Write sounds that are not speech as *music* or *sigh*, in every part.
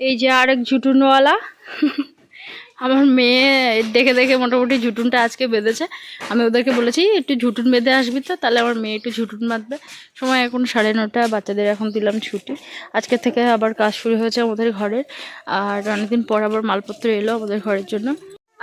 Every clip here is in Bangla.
এই যে আরেক ঝুটুনওয়ালা। আমার মেয়ে দেখে দেখে মোটামুটি ঝুটুনটা আজকে বেঁধেছে। আমি ওদেরকে বলেছি, একটু ঝুটুন বেঁধে আসবি তো, তাহলে আমার মেয়ে একটু ঝুটুন বাঁধবে। সময় এখন সাড়ে নটা, বাচ্চাদের এখন দিলাম ছুটি। আজকে থেকে আবার কাজ শুরু হয়েছে আমাদের ঘরের। আর অনেকদিন পর আবার মালপত্র এলো আমাদের ঘরের জন্য।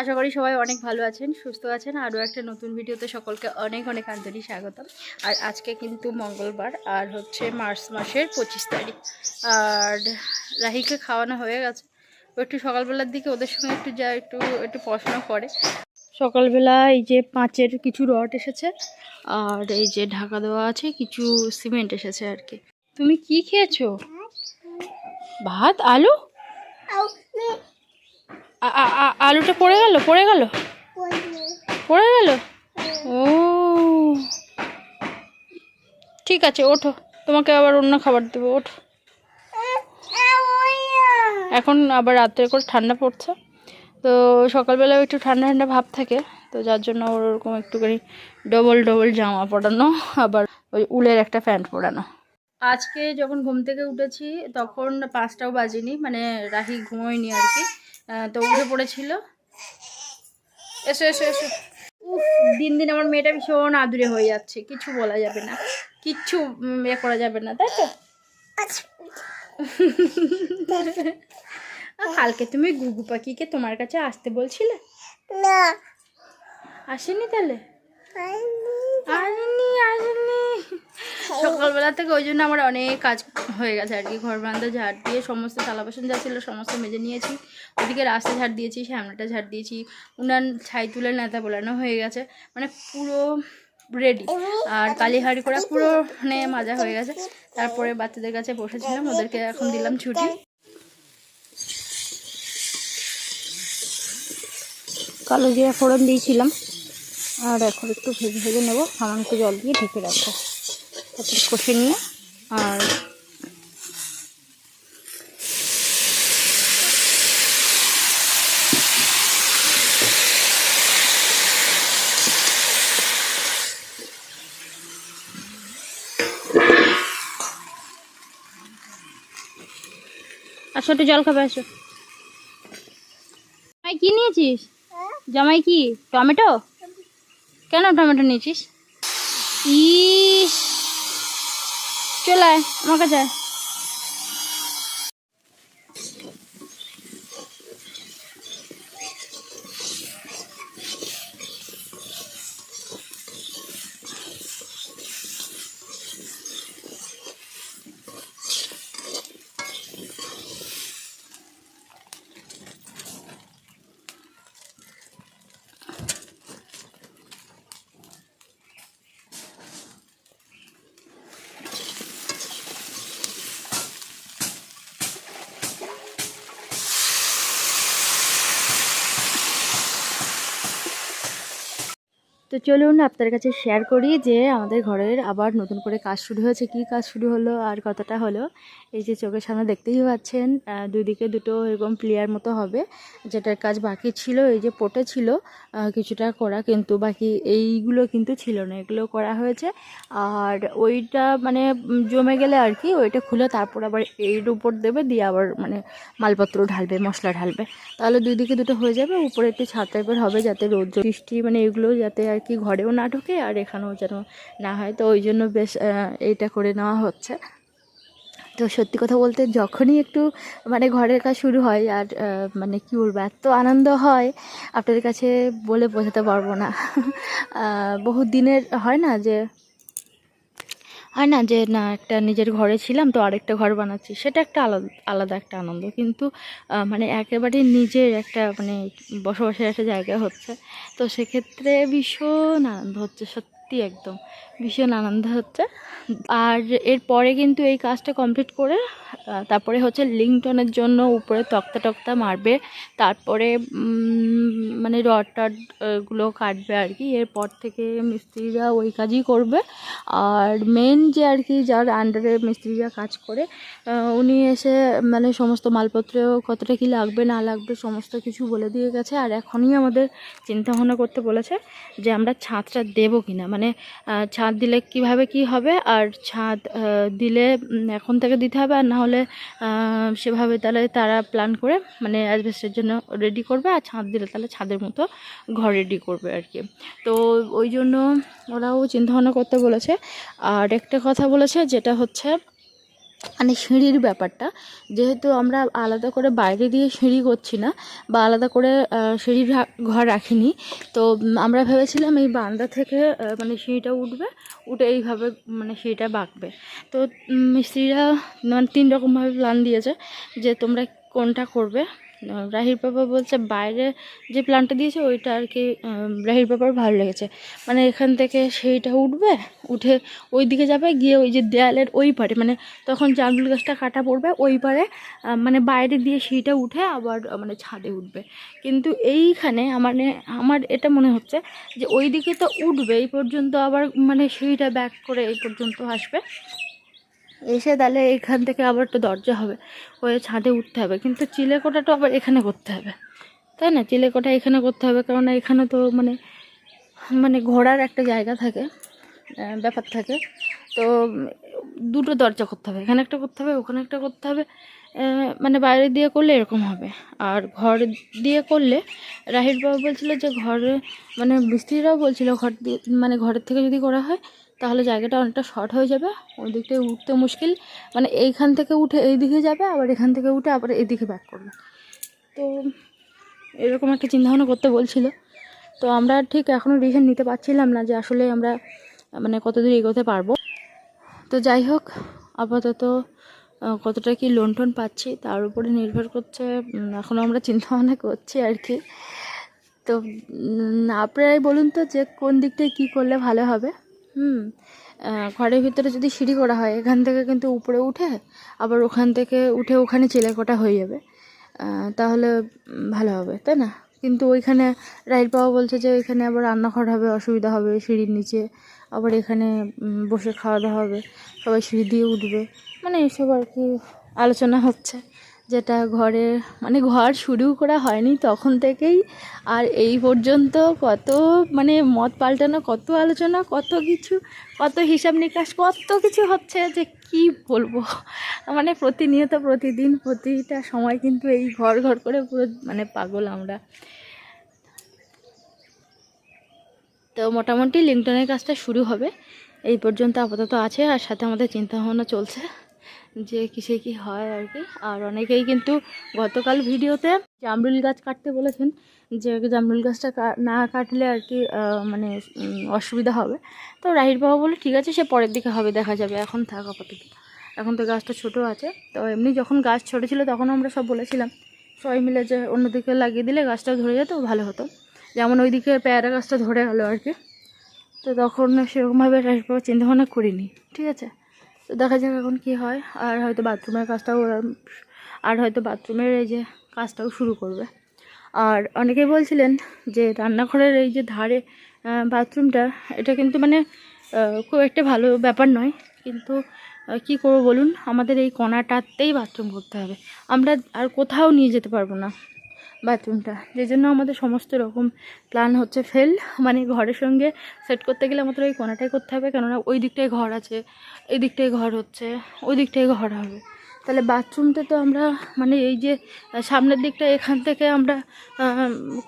আশা করি সবাই অনেক ভালো আছেন, সুস্থ আছেন। আরও একটা নতুন ভিডিওতে সকলকে অনেক অনেক আন্তরিক স্বাগতম। আর আজকে কিন্তু মঙ্গলবার, আর হচ্ছে মার্চ মাসের পঁচিশ তারিখ। আর রাহিকে খাওয়ানো হয়ে গেছে। একটু সকালবেলার দিকে ওদের সঙ্গে একটু যা একটু একটু পড়াশোনা করে। সকালবেলা এই যে পাঁচের কিছু রড এসেছে, আর এই যে ঢাকা দেওয়া আছে, কিছু সিমেন্ট এসেছে আর কি। তুমি কি খেয়েছো? ভাত? আলু? আলুটা পড়ে গেল পড়ে গেল? পড়ে গেল? ও। ঠিক আছে, ওঠো। তোমাকে আবার অন্য খাবার দেবো, ওঠো। এখন আবার রাত্রে করে ঠান্ডা পড়ছে। তো সকালবেলাও একটু ঠান্ডা ঠান্ডা ভাব থাকে, তো যার জন্য ওর ওরকম একটুখানি ডবল ডবল জামা পরানো, আবার ওই উলের একটা প্যান্ট পরানো। আজকে যখন ঘুম থেকে উঠেছি, তখন পাঁচটাও বাজেনি মানে রাহি ঘুমোয়নি আর কি। তো উঠে পড়েছিল। এসো এসো এসো। উফ দিন দিন আমার মেয়েটা ভীষণ আদুরে হয়ে যাচ্ছে কিছু বলা যাবে না। কিচ্ছু উম, ইয়ে করা যাবে না তাই তো? কালকে তুমি গুগু পাখিকে তোমার কাছে আসতে বলছিলে? আসেনি তাহলে? আসেনি আসেনি। *laughs* সকালবেলা থেকে ওই জন্য আমার অনেক কাজ হয়ে গেছে আর কি। ঘর বান্ধা ঝাড় দিয়ে সমস্ত থালা বাসন যা ছিল সমস্ত মেজে নিয়েছি। ওদিকে রাস্তা ঝাড় দিয়েছি সামনেটা ঝাড় দিয়েছি। উনান ছাই তুলে নেতা বোলানো হয়ে গেছে। মানে পুরো রেডি আর কালীহাড়ি করা পুরো মানে মাজা হয়ে গেছে। তারপরে বাচ্চাদের কাছে বসেছিলাম ওদেরকে এখন দিলাম ছুটি। কালো জিরা ফোড়ন দিয়েছিলাম। আর এখন একটু ভেজে ভেজে নেব। সামান্য একটু জল দিয়ে ঢেকে রাখব। তারপরে কষে নিয়ে আর আসো একটু জল খাবে, আসো। জামাই কি নিয়েছিস? জামাই কি? টমেটো? কেন টমেটো নিয়েছিস? ইস! চলে আয় আমার কাছে চলুন আপনার কাছে শেয়ার করি যে আমাদের ঘরের আবার নতুন করে কাজ শুরু হয়েছে। কি কাজ শুরু হলো আর কতটা হলো? এই যে চোখের সামনে দেখতেই পাচ্ছেন দুদিকে দুটো এরকম প্লেয়ার মতো হবে, যেটার কাজ বাকি ছিল, এই যে পটে ছিল কিছুটা করা কিন্তু বাকি এইগুলো কিন্তু ছিল না, এগুলো করা হয়েছে। আর ওইটা মানে জমে গেলে আর কি, ওইটা খুলে তারপর আবার এর উপর দেবে, দিয়ে আবার মানে মালপত্র ঢালবে, মশলা ঢালবে। তাহলে দুই দিকে দুটো হয়ে যাবে, উপরে একটু ছাদ টাইপের হবে যাতে রৌদ্র বৃষ্টি মানে এগুলো যাতে আর কি ঘরেও না ঢোকে আর এখানেও যেন না হয়। তো ওই জন্য বেশ এইটা করে নেওয়া হচ্ছে। তো সত্যি কথা বলতে যখনই একটু মানে ঘরের কাজ শুরু হয় আর মানে কী বলব, এত আনন্দ হয়, আপনাদের কাছে বলে বোঝাতে পারব না। বহু দিনের হয় না যে হয় না, যে না, একটা নিজের ঘরে ছিলাম তো আরেকটা ঘর বানাচ্ছি, সেটা একটা আলাদা আলাদা একটা আনন্দ। কিন্তু মানে একেবারে নিজের একটা মানে বসবাসের একটা জায়গা হচ্ছে। তো সেক্ষেত্রে ভীষণ আনন্দ হচ্ছে, সত্যি একদম। ভীষণ আনন্দ হচ্ছে। আর এরপরে কিন্তু এই কাজটা কমপ্লিট করে তারপরে হচ্ছে লিংটনের জন্য উপরে তক্তা টক্তা মারবে তারপরে মানে রড টডগুলো কাটবে আর কি। এরপর থেকে মিস্ত্রিরা ওই কাজই করবে। আর মেন যে আর কি যার আন্ডারে মিস্ত্রিরা কাজ করে উনি এসে মানে সমস্ত মালপত্র কতটা কি লাগবে না লাগবে সমস্ত কিছু বলে দিয়ে গেছে। আর এখনই আমাদের চিন্তা ভাবনা করতে বলেছে যে আমরা ছাদটা দেবো কিনা। মানে আহ, ছাদ দিলে কীভাবে কি হবে? আর ছাদ দিলে এখন থেকে দিতে হবে। আর না হলে সেভাবে তাহলে তারা প্ল্যান করে মানে অ্যাডভেস্টের জন্য রেডি করবে। আর ছাদ দিলে তাহলে ছাদের মতো ঘর রেডি করবে আর কি। তো ওই জন্য ওরাও চিন্তাভাবনা করতে বলেছে। আর একটা কথা বলেছে, যেটা হচ্ছে মানে সিঁড়ির ব্যাপারটা। যেহেতু আমরা আলাদা করে বাইরে দিয়ে সিঁড়ি করছি না বা আলাদা করে সিঁড়ি ঘর রাখিনি, তো আমরা ভেবেছিলাম এই বান্দা থেকে মানে সিঁড়িটা উঠবে, উঠে এইভাবে মানে সিঁড়িটা বাঁকবে। তো মিস্ত্রিরা মানে তিন রকমভাবে প্ল্যান দিয়েছে যে তোমরা কোনটা করবে রাহির বাবা বলছে বাইরে যে প্ল্যানটা দিয়েছে, ওইটা আর কি রাহির বাবার ভালো লেগেছে। মানে এখান থেকে সেইটা উঠবে, উঠে ওই দিকে যাবে, গিয়ে ওই যে দেয়ালের ওই পারে মানে তখন জামরুল গাছটা কাটা পড়বে, ওই পারে মানে বাইরে দিয়ে সেইটা উঠে আবার মানে ছাদে উঠবে। কিন্তু এইখানে আমার নে- আমার এটা মনে হচ্ছে যে ওই দিকে তো উঠবে, এই পর্যন্ত আবার মানে সেইটা ব্যাক করে এই পর্যন্ত আসবে। এসে তাহলে এখান থেকে আবার একটা দরজা হবে। হয়ে ছাদে উঠতে হবে। কিন্তু চিলেকোটাটা আবার এখানে করতে হবে। তাই না? চিলেকোটা এখানে করতে হবে। কারণ এখানে তো মানে মানে ঘোরার একটা জায়গা থাকে ব্যাপার থাকে। তো দুটো দরজা করতে হবে। এখানে একটা করতে হবে, ওখানে একটা করতে হবে। মানে বাইরে দিয়ে করলে এরকম হবে। আর ঘর দিয়ে করলে রাহির বাবা বলছিল যে ঘরে মানে মিস্ত্রিরাও বলছিল ঘর দিয়ে মানে ঘরের থেকে যদি করা হয় তাহলে জায়গাটা অনেকটা শর্ট হয়ে যাবে। ওই দিকটায় উঠতে মুশকিল। মানে এইখান থেকে উঠে এই দিকে যাবে, আবার এখান থেকে উঠে আবার এদিকে ব্যাক করবে। তো এরকম একটা চিন্তাভাবনা করতে বলছিল। তো আমরা ঠিক এখনও ডিসিশন নিতে পারছিলাম না যে আসলে আমরা মানে কতদূর এগোতে পারব। তো যাই হোক, আপাতত কতটা কি লোন টোন পাচ্ছি তার উপরে নির্ভর করছে এখনও আমরা চিন্তা ভাবনা করছি আর কি। তো আপনারাই বলুন তো যে কোন দিকটায় কী করলে ভালো হবে। হুম ঘরের ভিতরে যদি সিঁড়ি করা হয়, এখান থেকে কিন্তু উপরে উঠে আবার ওখান থেকে উঠে ওখানে চিলেকোটা হয়ে যাবে। তাহলে ভালো হবে, তাই না? কিন্তু ওইখানে রাইল পাওয়া বলছে যে ওইখানে আবার রান্নাঘর হবে, অসুবিধা হবে সিঁড়ির নিচে। আবার এখানে বসে খাওয়া দাওয়া হবে, সবাই সিঁড়ি দিয়ে উঠবে। মানে এসব আর কি আলোচনা হচ্ছে। যেটা ঘরে মানে ঘর শুরু করা হয়নি তখন থেকেই। আর এই পর্যন্ত কত মানে মত পাল্টানো, কত আলোচনা, কত কিছু, কত হিসাব নিকাশ, কত কিছু হচ্ছে যে কি বলব? মানে প্রতিনিয়ত প্রতিদিন, প্রতিটা সময় কিন্তু এই ঘর ঘর করে পুরো মানে পাগল আমরা। তো মোটামুটি লিঙ্কটনের কাজটা শুরু হবে। এই পর্যন্ত আপাতত আছে, আর সাথে আমাদের চিন্তা ভাবনা চলছে। যে কিসে কি হয় আর কি। আর অনেকেই কিন্তু গতকাল ভিডিওতে জামরুল গাছ কাটতে বলেছেন যে জামরুল গাছটা না কাটলে আর কি মানে অসুবিধা হবে। তো রাহির বাবা বলে, ঠিক আছে, সে পরের দিকে হবে, দেখা যাবে, এখন থাক আপাতত। এখন তো গাছটা ছোট আছে। তো এমনি যখন গাছ ছোট ছিল তখন আমরা সব বলেছিলাম, সবাই মিলে যে অন্যদিকে লাগিয়ে দিলে গাছটাও ধরে যেত, ভালো হতো। যেমন ওইদিকে পেয়ারা গাছটা ধরে গেলো আর কি। তো তখন সেরকমভাবে রাহির বাবা চিন্তাভাবনা করিনি, ঠিক আছে? তো দেখা যাক এখন কি হয়। আর হয়তো বাথরুমের কাজটাও আর হয়তো বাথরুমের এই যে কাজটাও শুরু করবে। আর অনেকেই বলছিলেন যে রান্নাঘরের এই যে ধারে বাথরুমটা, এটা কিন্তু মানে খুব একটা ভালো ব্যাপার নয়। কিন্তু কি করব বলুন? আমাদের এই কণাটাতেই বাথরুম করতে হবে। আমরা আর কোথাও নিয়ে যেতে পারব না। বাথরুমটা, যে জন্য আমাদের সমস্ত রকম প্ল্যান হচ্ছে ফেল মানে ঘরের সঙ্গে সেট করতে গেলে আমাদের ওই কোনাটাই করতে হবে, কেননা ওই দিকটায় ঘর আছে, এই দিকটায় ঘর হচ্ছে, ওই দিকটায় ঘর হবে। তাহলে বাথরুমটা তো আমরা মানে এই যে সামনের দিকটা এখান থেকে আমরা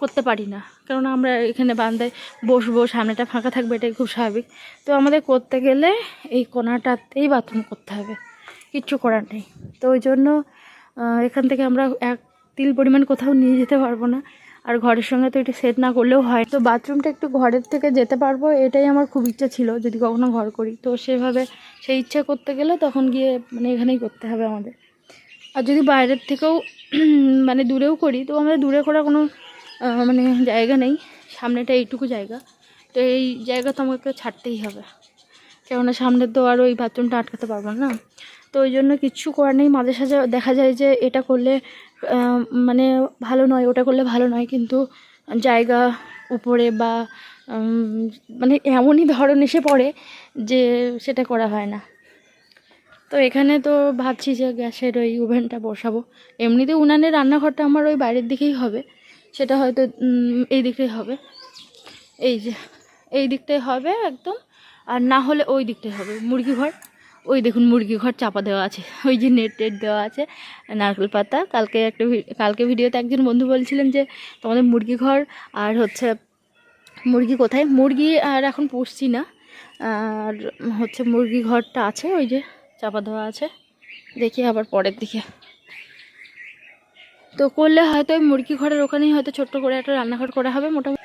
করতে পারি না। কেননা আমরা এখানে বান্দায় বসবো, সামনেটা ফাঁকা থাকবে, এটাই খুব স্বাভাবিক। তো আমাদের করতে গেলে এই কোনাটাতেই বাথরুম করতে হবে। কিচ্ছু করার নেই। তো ওই জন্য এখান থেকে আমরা এক তিল পরিমাণ কোথাও নিয়ে যেতে পারব না। আর ঘরের সঙ্গে তো এটা সেট না করলেও হয়। তো বাথরুমটা একটু ঘরের থেকে যেতে পারব, এটাই আমার খুব ইচ্ছা ছিল যদি কখনো ঘর করি। তো সেভাবে সেই ইচ্ছা করতে গেলে তখন গিয়ে মানে এখানেই করতে হবে আমাদের। আর যদি বাইরের থেকেও *clears throat* মানে দূরেও করি, তো আমাদের দূরে করার কোনো মানে জায়গা নেই। সামনেটা এইটুকু জায়গা। তো এই জায়গা তো আমাকে ছাড়তেই হবে। কেননা সামনে তো আর ওই বাথরুমটা আটকাতে পারব না। তো ওই জন্য কিচ্ছু করার নেই। মাঝে সাঝে দেখা যায় যে এটা করলে মানে ভালো নয়, ওটা করলে ভালো নয়, কিন্তু জায়গা উপরে বা মানে এমনই ধরন এসে পড়ে যে সেটা করা হয় না। তো এখানে তো ভাবছি যে গ্যাসের ওই ওভেনটা বসাবো। এমনিতে উনানের রান্নাঘরটা আমার ওই বাইরের দিকেই হবে, সেটা হয়তো এই দিকটাই হবে। এই যে, এই দিকটাই হবে একদম, আর না হলে ওই দিকটাই হবে মুরগি ঘর ওই দেখুন মুরগি ঘর চাপা দেওয়া আছে, ওই যে নেট টেট দেওয়া আছে, নারকেল পাতা। কালকে একটা কালকে ভিডিওতে একজন বন্ধু বলছিলেন যে, তোমাদের মুরগি ঘর আর হচ্ছে মুরগি কোথায়? মুরগি আর এখন পুষছি না, আর হচ্ছে মুরগি ঘরটা আছে, ওই যে চাপা দেওয়া আছে। দেখি আবার পরের দিকে। তো করলে হয়তো ওই মুরগি ঘরের ওখানেই হয়তো ছোট্ট করে একটা রান্নাঘর করা হবে, মোটামুটি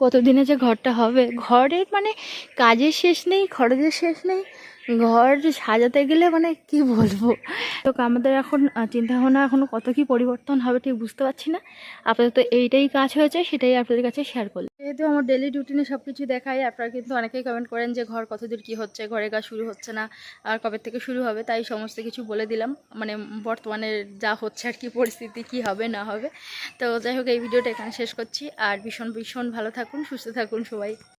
কতদিনে যে ঘরটা হবে? ঘরের মানে কাজের শেষ নেই খরচের শেষ নেই। ঘর সাজাতে গেলে মানে কি বলব? তো আমাদের এখন চিন্তা ভাবনা এখনও কত কি পরিবর্তন হবে ঠিক বুঝতে পারছি না। আপাতত এইটাই কাজ হয়েছে সেটাই আপনাদের কাছে শেয়ার করলাম। যেহেতু আমার ডেলি রুটিনে সব কিছু দেখাই আপনারা কিন্তু অনেকেই কমেন্ট করেন যে ঘর কতদূর কি হচ্ছে ঘরে কাজ শুরু হচ্ছে না আর কবে থেকে শুরু হবে তাই সমস্ত কিছু বলে দিলাম। মানে বর্তমানে যা হচ্ছে আর কি পরিস্থিতি কি হবে না হবে। তো যাই হোক এই ভিডিওটা এখানে শেষ করছি আর ভীষণ ভীষণ ভালো থাকুন সুস্থ থাকুন সবাই।